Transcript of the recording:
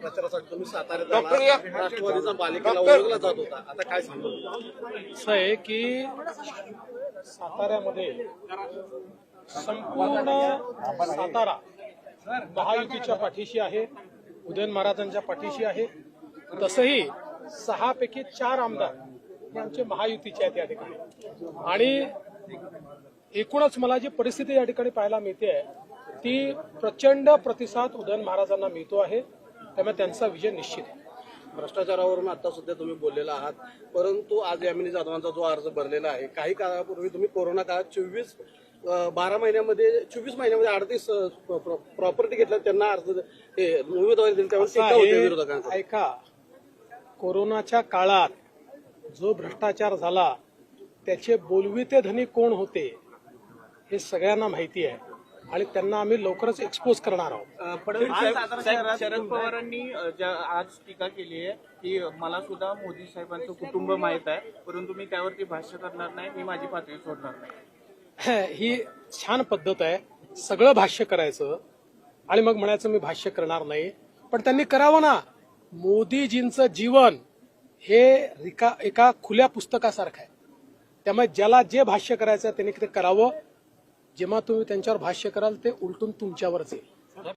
प्रचारासाठी तुम्ही साताऱ्यात आला. राष्ट्रवादीचा बालेकिल्ला ओळखला जात होता. आता काय सांगू? असं आहे की साताऱ्यामध्ये संपूर्ण सातारा महायुतीच्या पाठीशी आहे उदयन महाराजांच्या पाठीशी आहे. तसंही सहा पैकी चार आमदार हे आमचे महायुतीचे आहेत या ठिकाणी. आणि एकूणच मला जी परिस्थिती या ठिकाणी पाहायला मिळते ती प्रचंड प्रतिसाद उदयन महाराजांना मिळतो आहे. त्यामुळे त्यांचा विजय निश्चित आहे. भ्रष्टाचारावरून आता सुद्धा तुम्ही बोललेला आहात. परंतु आज यामिनी जाधवांचा जो अर्ज भरलेला आहे काही काळापूर्वी तुम्ही कोरोना काळात चोवीस बारा महिन्यामध्ये चोवीस महिन्यामध्ये अडतीस प्रॉपर्टी घेतल्या त्यांना अर्ज हे उमेदवारी दिली विरोधकांकडून. ऐका कोरोनाच्या काळात जो भ्रष्टाचार झाला त्याचे बोलविते धनी कोण होते हे सगळ्यांना माहिती आहे. आणि त्यांना आम्ही लवकरच एक्सपोज करणार आहोत. शरद पवारांनी आज टीका केली आहे की मला सुद्धा मोदी साहेबांचं कुटुंब माहीत आहे परंतु मी त्यावरती भाष्य करणार नाही मी माझी पातळी सोडणार नाही. ही छान पद्धत आहे. सगळं भाष्य करायचं आणि मग म्हणायचं मी भाष्य करणार नाही. पण त्यांनी करावं ना. मोदीजींचं जीवन हे रिका एका खुल्या पुस्तकासारखं आहे. त्यामुळे ज्याला जे भाष्य करायचं आहे त्यांनी ते करावं. जेव्हा तुम्ही त्यांच्यावर भाष्य कराल ते उलटून तुमच्यावरच येईल.